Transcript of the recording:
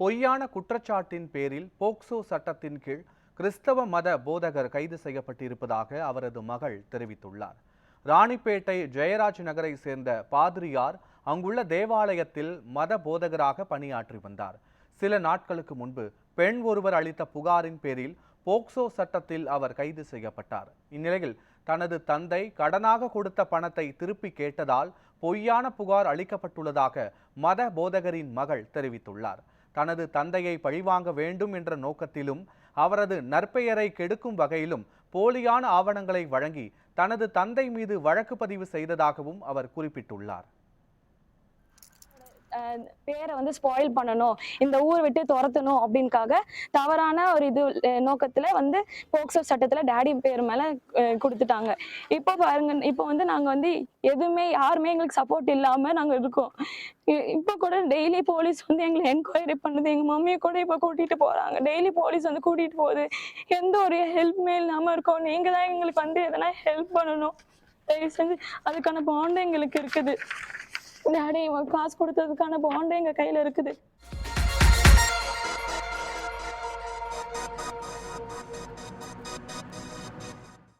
பொய்யான குற்றச்சாட்டின் பேரில் போக்சோ சட்டத்தின் கீழ் கிறிஸ்தவ மத போதகர் கைது செய்யப்பட்டிருப்பதாக அவரது மகள் தெரிவித்துள்ளார். ராணிப்பேட்டை ஜெயராஜ் நகரை சேர்ந்த பாதிரியார் அங்குள்ள தேவாலயத்தில் மத போதகராக பணியாற்றி வந்தார். சில நாட்களுக்கு முன்பு பெண் ஒருவர் அளித்த புகாரின் பேரில் போக்சோ சட்டத்தில் அவர் கைது செய்யப்பட்டார். இந்நிலையில் தனது தந்தை கடனாக கொடுத்த பணத்தை திருப்பி கேட்டதால் பொய்யான புகார் அளிக்கப்பட்டுள்ளதாக மத போதகரின் மகள் தெரிவித்துள்ளார். தனது தந்தையை பழிவாங்க வேண்டும் என்ற நோக்கத்திலும் அவரது நற்பெயரை கெடுக்கும் வகையிலும் போலியான ஆவணங்களை வழங்கி தனது தந்தை மீது வழக்கு பதிவு செய்ததாகவும் அவர் குறிப்பிட்டுள்ளார். பேரை வந்து ஸ்பாயில் பண்ணணும் இந்த ஊர் விட்டு துரத்தணும் அப்படின்னுக்காக தவறான ஒரு இது நோக்கத்துல வந்து போக்சோ சட்டத்துல டேடி பேர் மேல கொடுத்துட்டாங்க. இப்போ பாருங்க இப்போ வந்து நாங்க வந்து எதுவுமே யாருமே எங்களுக்கு சப்போர்ட் இல்லாம நாங்க இருக்கோம். இ- இப்போ கூட டெய்லி போலீஸ் வந்து எங்களை என்கொயரி பண்ணுது. எங்க மம்மியை கூட இப்போ கூட்டிட்டு போறாங்க. டெய்லி போலீஸ் வந்து கூட்டிட்டு போகுது. எந்த ஒரு ஹெல்ப்மே இல்லாம இருக்கோம். நீங்க தான் எங்களுக்கு வந்து எதனா ஹெல்ப் பண்ணணும். தயவு செஞ்சு அதுக்கான பாண்ட் எங்களுக்கு இருக்குது. டேடி காசு கொடுத்ததுக்கான பாண்டே எங்க கையில இருக்குது.